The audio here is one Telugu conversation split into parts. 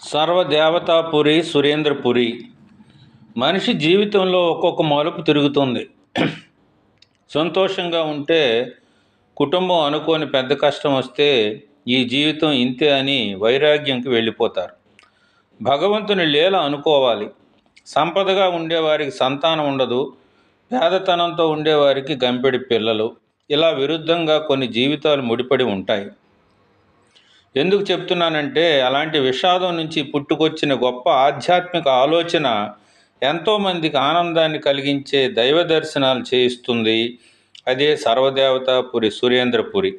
సర్వదేవతాపురి సురేంద్రపురి. మనిషి జీవితంలో ఒక్కొక్క మలుపు తిరుగుతుంది. సంతోషంగా ఉంటే కుటుంబం అనుకోని పెద్ద కష్టం వస్తే ఈ జీవితం ఇంతే అని వైరాగ్యంకి వెళ్ళిపోతారు. భగవంతుని లీల అనుకోవాలి. సంపదగా ఉండేవారికి సంతానం ఉండదు. పేదతనంతో ఉండేవారికి గంపెడి పిల్లలు. ఇలా విరుద్ధంగా కొన్ని జీవితాలు ముడిపడి ఉంటాయి. ఎందుకు చెప్తున్నానంటే అలాంటి విషాదం నుంచి పుట్టుకొచ్చిన గొప్ప ఆధ్యాత్మిక ఆలోచన ఎంతోమందికి ఆనందాన్ని కలిగించే దైవ దర్శనాలు చేయిస్తుంది. అదే సర్వదేవతాపురి సురేంద్రపురి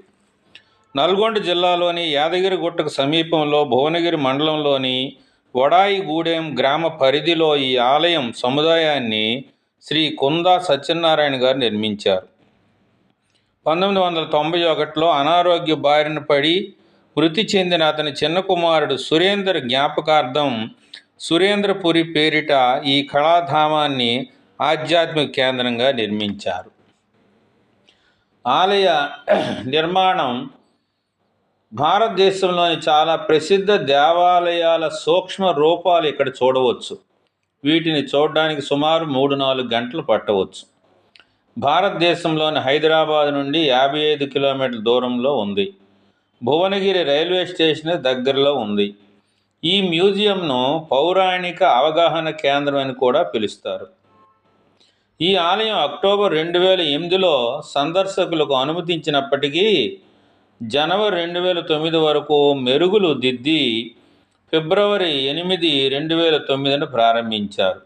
నల్గొండ జిల్లాలోని యాదగిరి గుట్టకు సమీపంలో భువనగిరి మండలంలోని వడాయిగూడెం గ్రామ పరిధిలో ఈ ఆలయం సముదాయాన్ని శ్రీ కుందా సత్యనారాయణ గారు నిర్మించారు. పంతొమ్మిది వందల తొంభై ఒకటిలో అనారోగ్య బారిన పడి మృతి చెందిన అతని చిన్న కుమారుడు సురేందర్ జ్ఞాపకార్థం సురేంద్రపురి పేరిట ఈ కళాధామాన్ని ఆధ్యాత్మిక కేంద్రంగా నిర్మించారు. ఆలయ నిర్మాణం భారతదేశంలోని చాలా ప్రసిద్ధ దేవాలయాల సూక్ష్మ రూపాలు ఇక్కడ చూడవచ్చు. వీటిని చూడడానికి సుమారు మూడు నాలుగు గంటలు పట్టవచ్చు. భారతదేశంలోని హైదరాబాద్ నుండి యాభై ఐదు కిలోమీటర్ల దూరంలో ఉంది. భువనగిరి రైల్వే స్టేషన్ దగ్గరలో ఉంది. ఈ మ్యూజియంను పౌరాణిక అవగాహన కేంద్రం అని కూడా పిలుస్తారు. ఈ ఆలయం అక్టోబర్ రెండు వేల ఎనిమిదిలో సందర్శకులకు అనుమతించినప్పటికీ జనవరి రెండు వేల తొమ్మిది వరకు మెరుగులు దిద్ది ఫిబ్రవరి ఎనిమిది రెండు వేల తొమ్మిదిన ప్రారంభించారు.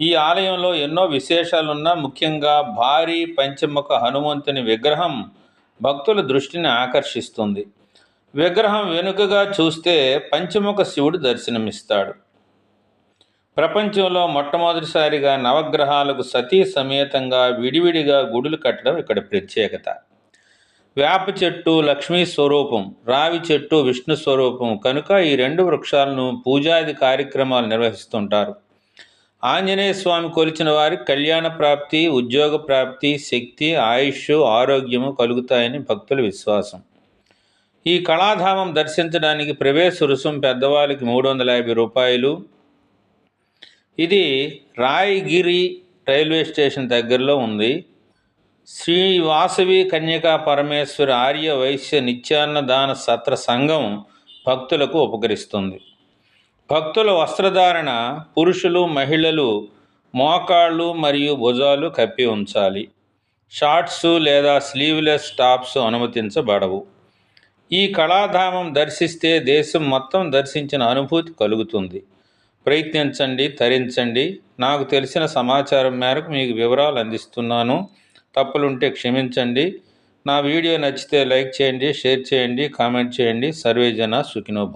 ఈ ఆలయంలో ఎన్నో విశేషాలున్నా ముఖ్యంగా భారీ పంచముఖ హనుమంతుని విగ్రహం భక్తుల దృష్టిని ఆకర్షిస్తుంది. విగ్రహం వెనుకగా చూస్తే పంచముఖ శివుడు దర్శనమిస్తాడు. ప్రపంచంలో మొట్టమొదటిసారిగా నవగ్రహాలకు సతీ సమేతంగా విడివిడిగా గుడులు కట్టడం ఇక్కడ ప్రత్యేకత. వేప చెట్టు లక్ష్మీ స్వరూపం రావి చెట్టు విష్ణు స్వరూపం కనుక ఈ రెండు వృక్షాలను పూజాది కార్యక్రమాలు నిర్వహిస్తుంటారు. ఆంజనేయ స్వామి కొలిచిన వారికి కళ్యాణ ప్రాప్తి ఉద్యోగ ప్రాప్తి శక్తి ఆయుష్ ఆరోగ్యము కలుగుతాయని భక్తుల విశ్వాసం. ఈ కళాధామం దర్శించడానికి ప్రవేశ రుసుం పెద్దవాళ్ళకి మూడు వందల యాభై రూపాయలు. ఇది రాయగిరి రైల్వే స్టేషన్ దగ్గరలో ఉంది. శ్రీ వాసవి కన్యకా పరమేశ్వరి ఆర్య వైశ్య నిత్యాన్నదాన సత్ర సంఘం భక్తులకు ఉపకరిస్తుంది. భక్తుల వస్త్రధారణ పురుషులు మహిళలు మోకాళ్ళు మరియు భుజాలు కప్పి ఉంచాలి. షార్ట్స్ లేదా స్లీవ్లెస్ టాప్స్ అనుమతించబడవు. ఈ కళాధామం దర్శిస్తే దేశం మొత్తం దర్శించిన అనుభూతి కలుగుతుంది. ప్రయత్నించండి తరించండి. నాకు తెలిసిన సమాచారం మేరకు మీకు వివరాలు అందిస్తున్నాను. తప్పులుంటే క్షమించండి. నా వీడియో నచ్చితే లైక్ చేయండి షేర్ చేయండి కామెంట్ చేయండి. సర్వేజన సుఖినోభ